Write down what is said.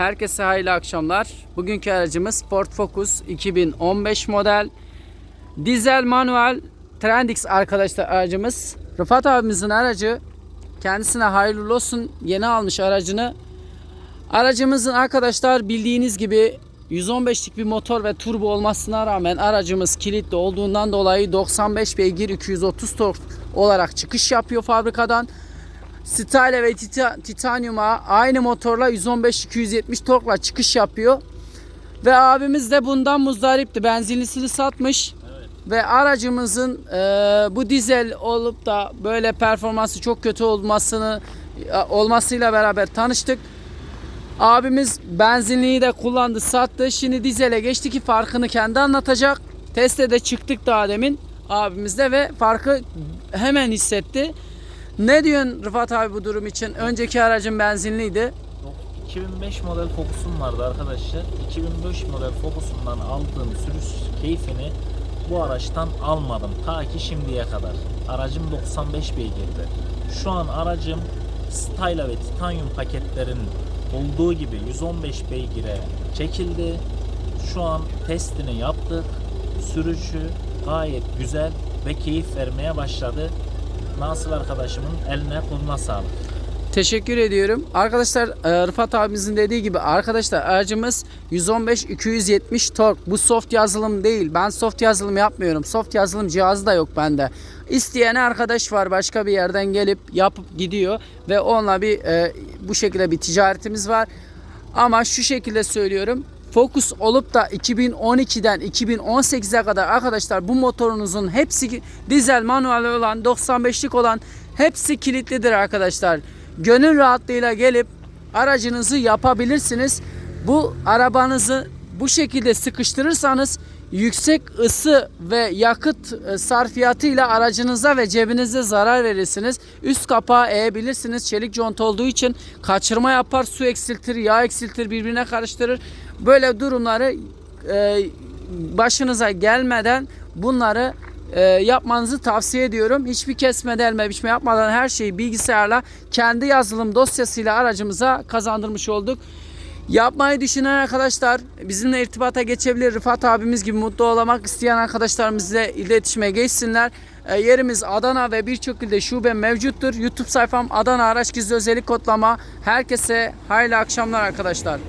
Herkese hayırlı akşamlar. Bugünkü aracımız Ford Focus 2015 model. Dizel manuel Trendix arkadaşlar aracımız. Rıfat abimizin aracı. Kendisine hayırlı olsun. Yeni almış aracını. Aracımızın arkadaşlar bildiğiniz gibi 115'lik bir motor ve turbo olmasına rağmen aracımız kilitli olduğundan dolayı 95 beygir 230 tork olarak çıkış yapıyor fabrikadan. Style ve Tita- Titanium'a aynı motorla 115-270 torkla çıkış yapıyor. Ve abimiz de bundan muzdaripti. Benzinlisini satmış. Ve aracımızın e, bu dizel olup da böyle performansı çok kötü olmasını olmasıyla beraber tanıştık. Abimiz benzinliği de kullandı, sattı. Şimdi dizele geçti ki farkını kendi anlatacak. Testte de çıktık daha demin abimizde ve farkı hemen hissetti. Ne diyorsun Rıfat abi bu durum için? Önceki aracın benzinliydi. Yok, 2005 model Focus'um vardı arkadaşlar. 2005 model Focus'umdan aldığım sürüş keyfini bu araçtan almadım ta ki şimdiye kadar. Aracım 95 beygirdi. Şu an aracım Styla ve Titanium paketlerin olduğu gibi 115 beygire çekildi. Şu an testini yaptık. Sürüşü gayet güzel ve keyif vermeye başladı. Nasıl arkadaşımın eline koluna sağlık. Teşekkür ediyorum. Arkadaşlar e, Rıfat abimizin dediği gibi arkadaşlar aracımız 115-270 tork. Bu soft yazılım değil. Ben soft yazılım yapmıyorum. Soft yazılım cihazı da yok bende. İsteyen arkadaş var başka bir yerden gelip yapıp gidiyor ve onunla bir e, bu şekilde bir ticaretimiz var. Ama şu şekilde söylüyorum. Focus olup da 2012'den 2018'e kadar arkadaşlar bu motorunuzun hepsi dizel manuel olan 95'lik olan hepsi kilitlidir arkadaşlar. Gönül rahatlığıyla gelip aracınızı yapabilirsiniz. Bu arabanızı bu şekilde sıkıştırırsanız yüksek ısı ve yakıt e, sarfiyatıyla aracınıza ve cebinize zarar verirsiniz. Üst kapağı eğebilirsiniz. Çelik conta olduğu için kaçırma yapar, su eksiltir, yağ eksiltir, birbirine karıştırır. Böyle durumları e, başınıza gelmeden bunları e, yapmanızı tavsiye ediyorum. Hiçbir kesme delme biçme yapmadan her şeyi bilgisayarla kendi yazılım dosyasıyla aracımıza kazandırmış olduk. Yapmayı düşünen arkadaşlar bizimle irtibata geçebilir. Rıfat abimiz gibi mutlu olmak isteyen arkadaşlarımızla iletişime geçsinler. E, yerimiz Adana ve birçok ilde şube mevcuttur. YouTube sayfam Adana Araç Gizli Özellik Kodlama. Herkese hayırlı akşamlar arkadaşlar.